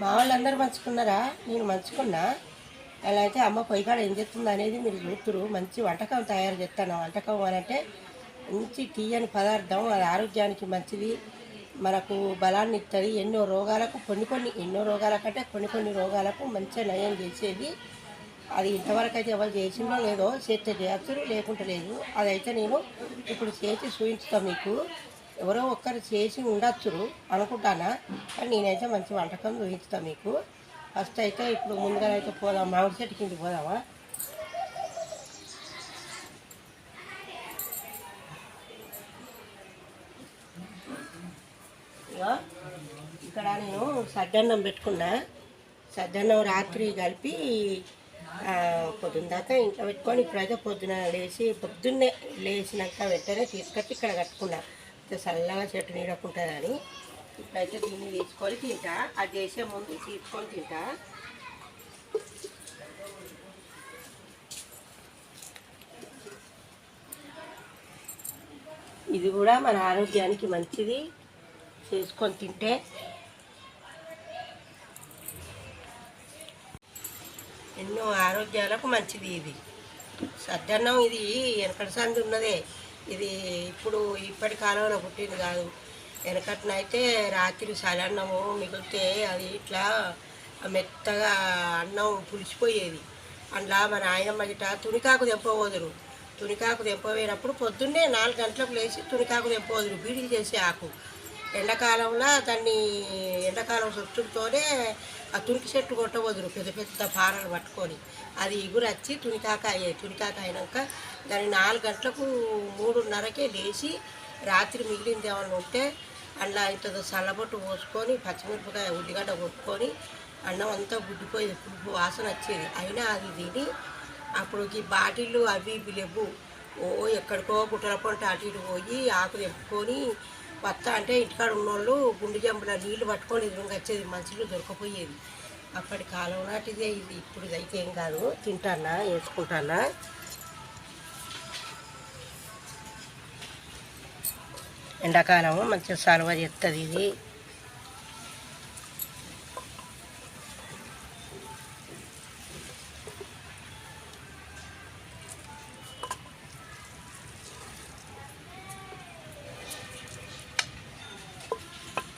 మా వాళ్ళందరూ మంచుకున్నారా నేను మంచుకున్నా అలా అయితే అమ్మ పొయ్యికాడ ఏం చేస్తుంది అనేది మీరు చూస్తురు మంచి వంటకం తయారు చేస్తాను. వంటకం అని అంటే మంచి తీయని పదార్థం అది ఆరోగ్యానికి మంచిది. మనకు బలాన్ని ఇస్తుంది ఎన్నో రోగాలకు కొన్ని కొన్ని ఎన్నో రోగాలకంటే కొన్ని కొన్ని రోగాలకు మంచిగా నయం చేసేది. అది ఇంతవరకు అయితే ఎవరు చేసిందో లేదో చేస్తే చేయచ్చు లేకుంటే లేదు. అదైతే నేను ఇప్పుడు చేసి చూపించుతాను మీకు. ఎవరో ఒక్కరు చేసి ఉండొచ్చురు అనుకుంటానా కానీ నేనైతే మంచి వంటకం చూపిస్తాను మీకు. ఫస్ట్ అయితే ఇప్పుడు ముందుగా అయితే పోదాం మామిడి చెట్టు కింద పోదామా? ఇక్కడ నేను సద్దన్నం పెట్టుకున్నా. సద్దన్నం రాత్రి కలిపి పొద్దున్న దాకా ఇంట్లో పెట్టుకొని ఇప్పుడైతే పొద్దున లేచి పొద్దున్నే లేచినాక వెంటనే తీసుకొచ్చి ఇక్కడ కట్టుకున్నా. చల్లగా చెట్టు నీడకుంటుందని ఇప్పుడైతే దీన్ని తీసుకొని తింటా. అది చేసే ముందు తీసుకొని తింటా. ఇది కూడా మన ఆరోగ్యానికి మంచిది. చేసుకొని తింటే ఎన్నో ఆరోగ్యాలకు మంచిది ఇది. సజ్జన్నం ఇది వెనకటి సంది ఉన్నదే. ఇది ఇప్పుడు ఇప్పటి కాలంలో పుట్టింది కాదు. వెనకట్నైతే రాత్రి సలన్నము మిగిలితే అది ఇట్లా మెత్తగా అన్నం పులిసిపోయేది అందులో మా ఆయనమ్మ గిట తునికాకు తెంపవదురు తునికాకు తెంపవేనప్పుడు పొద్దున్నే నాలుగు గంటలకు లేచి తునికాకు తెంపవదురు బీడీలు చేసే ఆకు. ఎండాకాలంలో దాన్ని ఎండాకాలం చుట్టూతోనే ఆ తునికి చెట్టు కొట్టవదురు పెద్ద పెద్ద పారలు పట్టుకొని. అది ఇగురచ్చి తునికాక అయ్యాయి తునికాక అయినాక దాన్ని నాలుగు గంటలకు మూడున్నరకే లేచి రాత్రి మిగిలింది ఏమన్నా ఉంటే అందులో ఇంత చల్లబొట్టు పోసుకొని పచ్చిమిరపకాయ ఉల్లిగడ్డ కొట్టుకొని అన్నం అంతా గుడ్డిపోయి పులుపు వాసన వచ్చేది. అయినా అది తిని అప్పుడు ఈ బాటిళ్ళు అవి ఇవి లేవు. ఓ ఎక్కడికో గుట్టల పంట అటు ఇటు పోయి ఆకు తెప్పుకొని వస్తా అంటే ఇంటికాడ ఉన్నోళ్ళు గుండె జంపున నీళ్ళు పట్టుకొని ఎదురుగా వచ్చేది. మనుషులు దొరకపోయేది. అప్పటి కాలం నాటిదే ఇది. ఇప్పుడు అయితే ఏం కాదు. తింటానా వేసుకుంటానా ఎండాకాలం మంచిగా సలవ చేస్తుంది ఇది.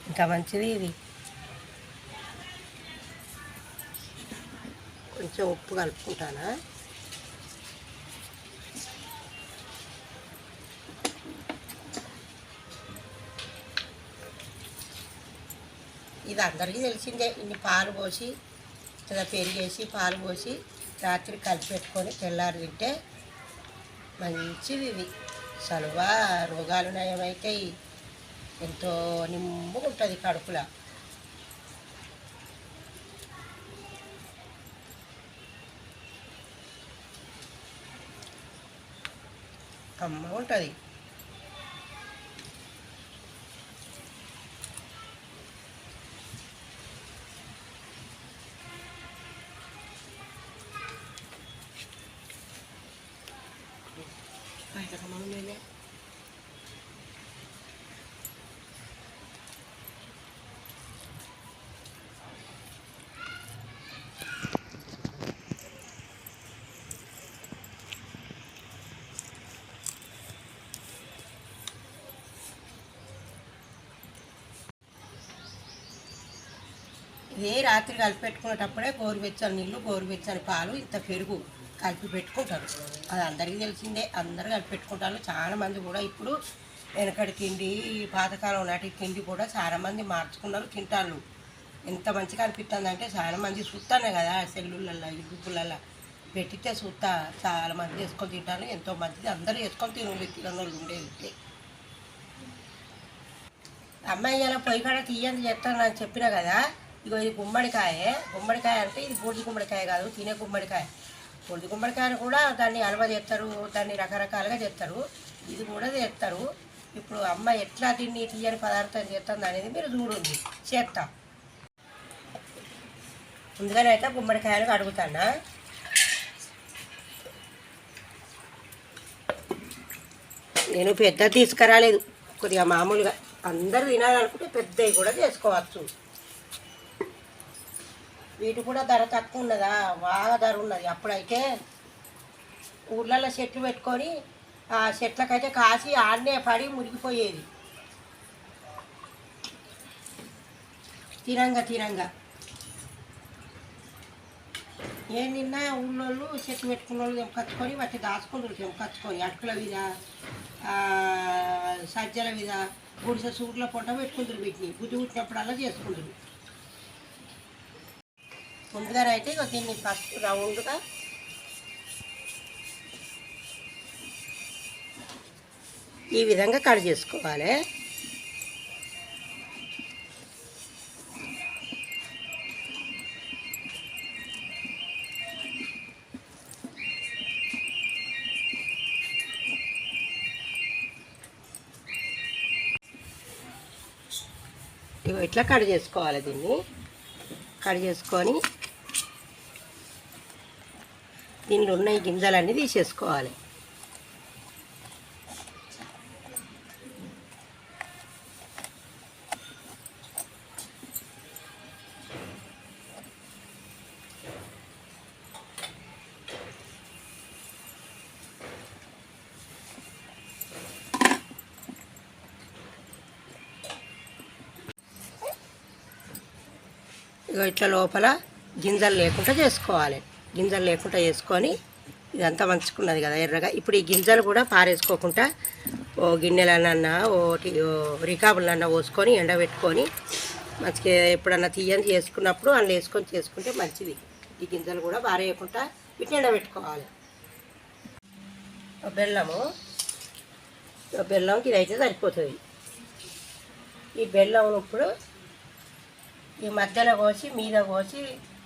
ఇంకా మంచిది ఇది. కొంచెం ఉప్పు కలుపుకుంటానా? ఇది అందరికీ తెలిసిందే. ఇన్ని పాలు పోసి ఇలా పెరిగేసి పాలు పోసి రాత్రి కలిపి పెట్టుకొని తెల్లారి తింటే మంచిది ఇది. సలువ రోగాలు నయమైతాయి. ఎంతో నిమ్ముగా ఉంటుంది. కడుపులో కమ్మగా ఉంటుంది Ay, kamaw nila. ఇది రాత్రి కలిపి పెట్టుకునేటప్పుడే గోరువెచ్చని నీళ్ళు గోరువెచ్చని పాలు ఇంత పెరుగు కలిపి పెట్టుకుంటారు. అది అందరికీ తెలిసిందే. అందరూ కలిపి పెట్టుకుంటారు చాలా మంది కూడా ఇప్పుడు వెనకటి తిండి పాతకాలం నాటి తిండి కూడా చాలా మంది మార్చుకున్నారు తింటారు. ఎంత మంచిగా అనిపిస్తుంది అంటే చాలా మంది చూస్తానే కదా సెల్లులల్లో యూట్యూబ్లల్లో పెట్టితే చూస్తా. చాలా మంది వేసుకొని తింటారు. ఎంతో మంచిది అందరూ వేసుకొని తినోళ్ళు తినని వాళ్ళు ఉండేది అమ్మాయి ఇలా పొయ్యి కాడ తీయని చెప్తాను అని చెప్పిన కదా. ఇగో ఇది గుమ్మడికాయే. గుమ్మడికాయ అంటే ఇది బూడిద గుమ్మడికాయ కాదు తినే గుమ్మడికాయ. బూడిద గుమ్మడికాయను కూడా దాన్ని అలవ చేస్తారు దాన్ని రకరకాలుగా చేస్తారు. ఇది కూడా చేస్తారు. ఇప్పుడు అమ్మ ఎట్లా దీన్ని తీయని పదార్థం చేస్తుంది అనేది మీరు చూడండి. చేస్తాం ముందుగానే అయితే గుమ్మడికాయలు కడుగుతానా? నేను పెద్ద తీసుకురాలేదు. కొద్దిగా మామూలుగా. అందరు తినాలనుకుంటే పెద్దవి కూడా చేసుకోవచ్చు. వీటి కూడా ధర తక్కువ ఉన్నదా? బాగా ధర ఉన్నది. అప్పుడైతే ఊర్లలో చెట్లు పెట్టుకొని ఆ చెట్లకైతే కాసి ఆడనే పడి మురిగిపోయేది. తిరంగా తిరంగా ఏం నిన్న ఊళ్ళోళ్ళు చెట్లు పెట్టుకున్న వాళ్ళు తెంపచ్చుకొని వాటి దాచుకుంటారు కచ్చుకొని అటుకుల మీద సజ్జల మీద గుడిసె సూట్ల పొట్ట పెట్టుకుంటారు వీటిని. బుద్ధి పుట్టినప్పుడల్లా చేసుకుంటారు ముందుగా అయితే ఇక దీన్ని ఫస్ట్ రౌండ్గా ఈ విధంగా కట్ చేసుకోవాలి. ఇట్లా కట్ చేసుకోవాలి దీన్ని. కట్ చేసుకొని దీనిలో ఉన్న ఈ గింజలన్నీ తీసేసుకోవాలి. ఇగో ఇట్లా లోపల గింజలు లేకుండా చేసుకోవాలి. గింజలు లేకుండా వేసుకొని ఇదంతా మంచుకున్నది కదా ఎర్రగా. ఇప్పుడు ఈ గింజలు కూడా పారేసుకోకుండా ఓ గిన్నెలన్నా ఓటి ఓ రికాబులన్నా పోసుకొని ఎండబెట్టుకొని మంచిగా ఎప్పుడన్నా తీయని చేసుకున్నప్పుడు అందులో వేసుకొని చేసుకుంటే మంచిది. ఈ గింజలు కూడా పారేయకుండా వీటిని ఎండబెట్టుకోవాలి. బెల్లము బెల్లంకి ఇదైతే సరిపోతుంది. ఈ బెల్లం ఇప్పుడు ఈ మధ్యలో కోసి మీద కోసి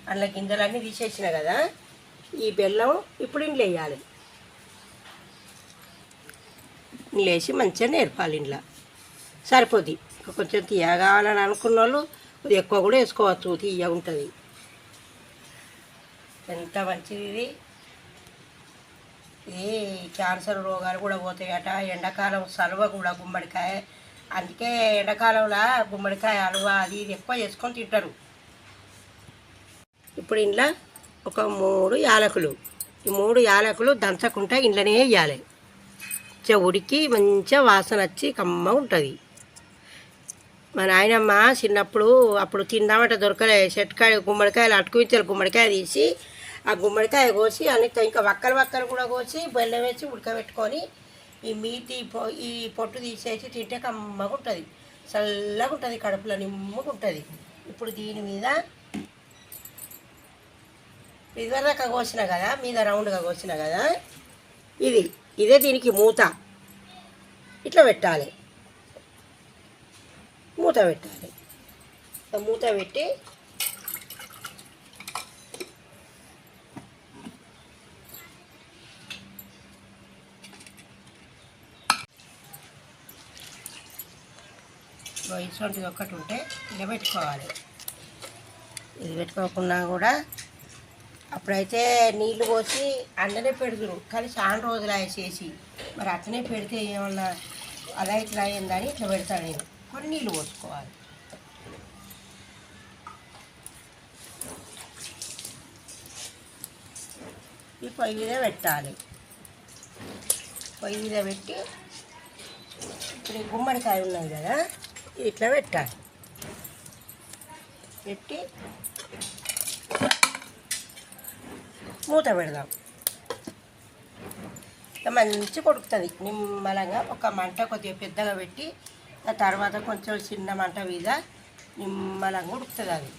అందులో గింజలన్నీ తీసేసిన కదా. ఈ బెల్లం ఇప్పుడు ఇంట్లో వేయాలి. ఇంట్లో వేసి మంచిగా నేర్పాలి ఇంట్లో. సరిపోద్ది. కొంచెం తీయ కావాలని అనుకున్న వాళ్ళు ఎక్కువ కూడా వేసుకోవచ్చు తీయ ఉంటుంది. ఎంత మంచిది ఇది. ఇది క్యాన్సర్ రోగాలు కూడా పోతాయట. ఎండాకాలం సలువ కూడా గుమ్మడికాయ. అందుకే ఎండాకాలంలో గుమ్మడికాయ అలువ అది ఇది ఎక్కువ చేసుకొని తింటారు. ఇప్పుడు ఇంట్లో ఒక మూడు యాలకులు. ఈ మూడు యాలకులు దంచకుండా ఇంట్లోనే వేయాలి మంచిగా ఉడికి మంచిగా వాసన వచ్చి కమ్మ ఉంటుంది. మా నాయనమ్మ చిన్నప్పుడు అప్పుడు తిందామంటే దొరకలే. చెట్టుకాయ గుమ్మడికాయలు అటుకువించాలి గుమ్మడికాయ తీసి ఆ గుమ్మడికాయ కోసి అన్ని ఇంకా వక్కలు వక్కలు కూడా కోసి బెల్లం వేసి ఉడకబెట్టుకొని ఈ మీతి పొ- ఈ పొట్టు తీసేసి తింటే కమ్మగా ఉంటుంది. చల్లగా ఉంటుంది కడుపులో నిమ్మగా ఉంటుంది. ఇప్పుడు దీని మీద ఇదివరదాకా కోసిన కదా మీద రౌండ్గా కోసిన కదా ఇది ఇదే దీనికి మూత. ఇట్లా పెట్టాలి. మూత పెట్టాలి. మూత పెట్టి ఇటువంటిది ఒక్కటి ఉంటే ఇలా పెట్టుకోవాలి ఇది పెట్టుకోకుండా కూడా అప్పుడైతే నీళ్ళు పోసి అండనే పెడుతురు. కానీ చాలా రోజులు చేసి. మరి అట్లనే పెడితే ఏమన్నా అలా ఇట్లా అయిందని ఇట్లా పెడతాను నేను. కొన్ని నీళ్ళు పోసుకోవాలి. ఈ పొయ్యి మీద పెట్టాలి. పొయ్యి మీద పెట్టి ఇప్పుడు గుమ్మడికాయ ఉన్నాయి కదా ఇట్లా పెట్టాలి. పెట్టి మూత పెడదాం. ఇక మంచి కొడుకుతుంది. నిమ్మలంగా ఒక మంట కొద్దిగా పెద్దగా పెట్టి ఆ తర్వాత కొంచెం చిన్న మంట మీద నిమ్మలంగా ఉడుకుతుంది అది.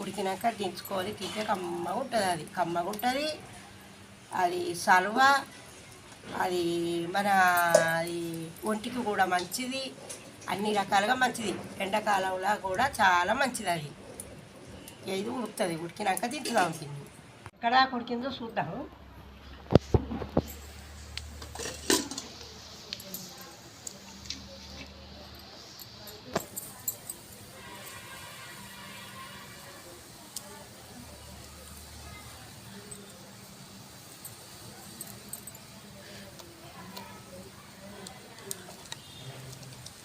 ఉడికినాక దించుకొని తింటే కమ్మగా ఉంటుంది అది. కమ్మగా ఉంటుంది. అది సలువ అది మన అది ఒంటికి కూడా మంచిది. అన్ని రకాలుగా మంచిది. ఎండాకాలంలో కూడా చాలా మంచిది అది. ఇది ఉడుకుతుంది. ఉడికినాక తింటున్నాం తిని ఎక్కడ ఉడికిందో చూద్దాము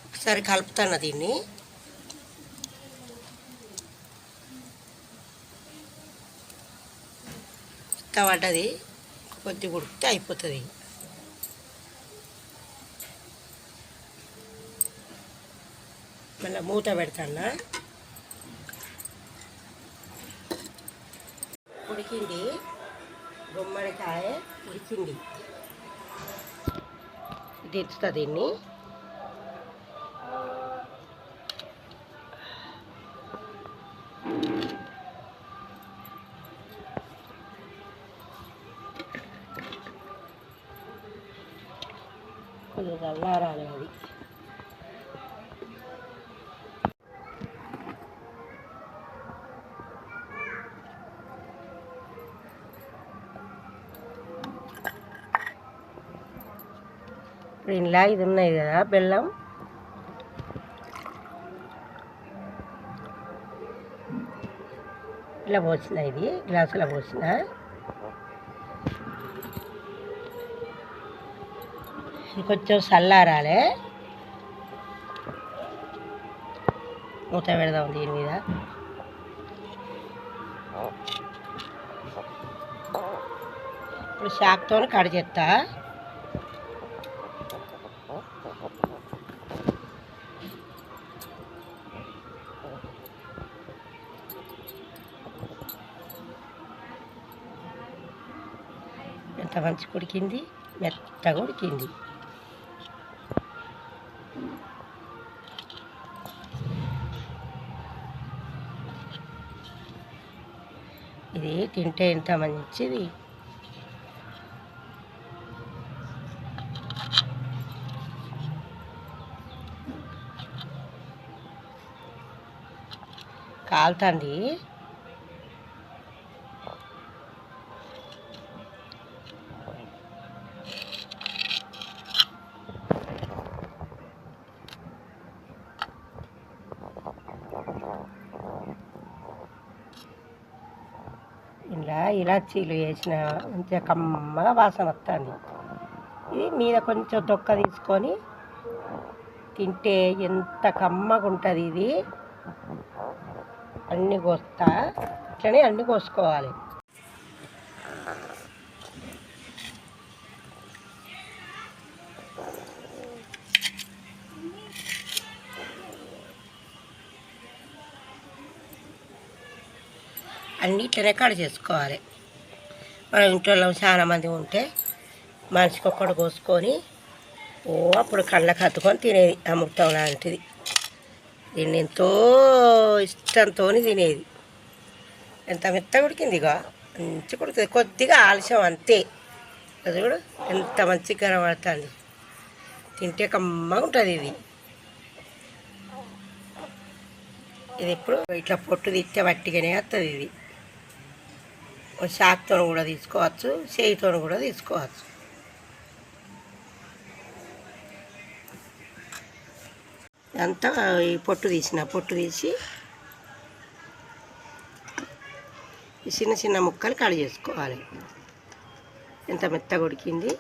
ఒకసారి కలుపుతాను దీన్ని? మెత్తబడ్డది కొద్దిగా ఉడికితే అయిపోతుంది మళ్ళీ మూత పెడతానా? ఉడికింది. గుమ్మడికాయ ఉడికింది. దించుతా దీన్ని. కొంచెం చల్లారాలి అది ఇప్పుడు ఇలా ఇది ఉన్నాయి కదా బెల్లం? ఇలా పోసిన ఇది? గ్లాసులో పోసిన కొంచెం చల్లారాలే. మూత పెడదాం దీని మీద. ఇప్పుడు షాక్తో కట్ చేస్తా. ఎంత మంచి కుడికింది? మెత్తగా ఉడికింది. తింటే ఎంత మంచిది? కాలుతుంది. ఇలాచీలు వేసిన మంచిగా కమ్మగా వాసన వస్తుంది. ఇది మీద కొంచెం తొక్క తీసుకొని తింటే ఎంత కమ్మగా ఉంటుంది ఇది. అన్నీ కోస్తా ఇట్లనే అన్నీ కోసుకోవాలి. అన్నీ ఇట్లనే కట్ చేసుకోవాలి. మన ఇంట్లో చాలామంది ఉంటే మనిషికి ఒక్కడు కోసుకొని ఓ అప్పుడు కళ్ళకు హత్తుకొని తినేది అమృతం లాంటిది. దీన్ని ఎంతో ఇష్టంతో తినేది. ఎంత మెత్త ఉడికింది ఇక మంచి ఉడుకుతుంది. కొద్దిగా ఆలస్యం అంతే. అది కూడా ఎంత మంచిగా కనబడుతుంది తింటే కమ్మగా ఉంటుంది ఇది. ఇది ఎప్పుడు? ఇట్లా పొట్టు తిట్టే వట్టిగానే వస్తుంది ఇది. ఒక షాక్తో కూడా తీసుకోవచ్చు చేయితో కూడా తీసుకోవచ్చు. అంతా ఈ పొట్టు తీసిన పొట్టు తీసి ఈ చిన్న చిన్న ముక్కలు కట్ చేసుకోవాలి. ఎంత మెత్తగా ఉడికింది?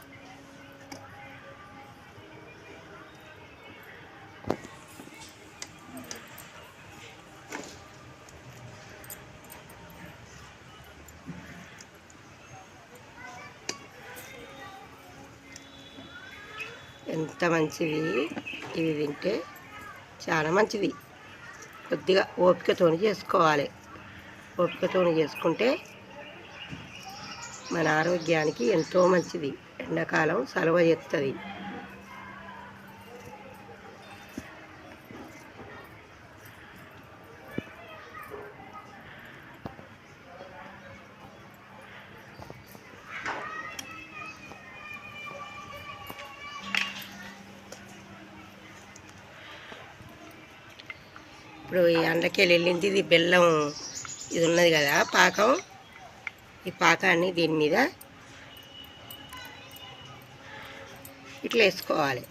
ఎంత మంచిది ఇవి తింటే చాలా మంచిది. కొద్దిగా ఓపికతోని చేసుకోవాలి. ఓపికతోని చేసుకుంటే మన ఆరోగ్యానికి ఎంతో మంచిది. ఎండాకాలం సలవ చేస్తుంది ఇప్పుడు ఈ అండకెళ్ళి వెళ్ళింది ఇది బెల్లం ఇది ఉన్నది కదా పాకం. ఈ పాకాన్ని దీని మీద ఇట్లా వేసుకోవాలి.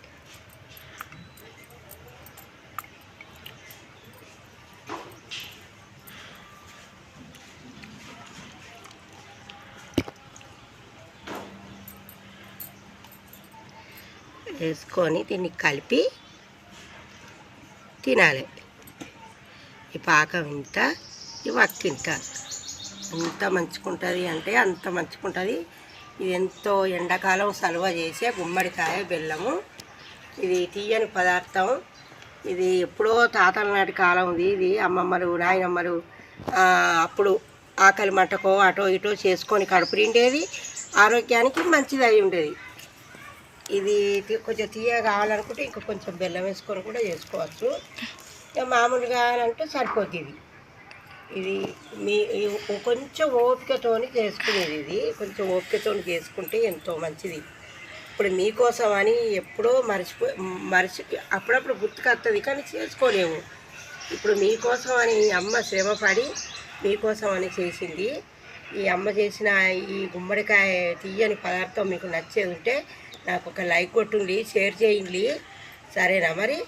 వేసుకొని దీన్ని కలిపి తినాలి. ఈ పాకం ఇంత ఈ వక్కింత ఎంత మంచుకుంటుంది అంటే అంత మంచుకుంటుంది ఇది ఎంతో ఎండాకాలం సలువ చేసే గుమ్మడికాయ బెల్లము. ఇది తీయని పదార్థం. ఇది ఎప్పుడో తాతల నాటి కాలం ఇది ఇది అమ్మమ్మలు నాయనమ్మలు అప్పుడు ఆకలి మంటకో అటో ఇటో చేసుకొని కడుపు నిండేది. ఆరోగ్యానికి మంచిది అయి ఉండేది. ఇది కొంచెం తీయ కావాలనుకుంటే ఇంకా కొంచెం బెల్లం వేసుకొని కూడా చేసుకోవచ్చు. మామూలుగా అంటే సరిపోతుంది ఇది. మీ కొంచెం ఓపికతోని చేసుకునేది ఇది. కొంచెం ఓపికతోని చేసుకుంటే ఎంతో మంచిది. ఇప్పుడు మీకోసం అని ఎప్పుడో మర్చిపో మర్చి అప్పుడప్పుడు గుర్తుకొస్తుంది కానీ చేసుకోలేము. ఇప్పుడు మీకోసం అని అమ్మ శ్రమపడి మీకోసం అని చేసింది. ఈ అమ్మ చేసిన ఈ గుమ్మడికాయ తీయని పదార్థం మీకు నచ్చేది ఉంటే నాకు ఒక లైక్ కొట్టుండి షేర్ చేయండి. సరేనా మరి?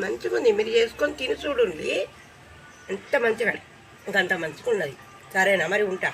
మంచిగా ఉంది మీరు చేసుకొని తిని చూడండి. ఎంత మంచిగా ఇంకంత మంచిగా ఉన్నది సరేనా? మరి ఉంటా.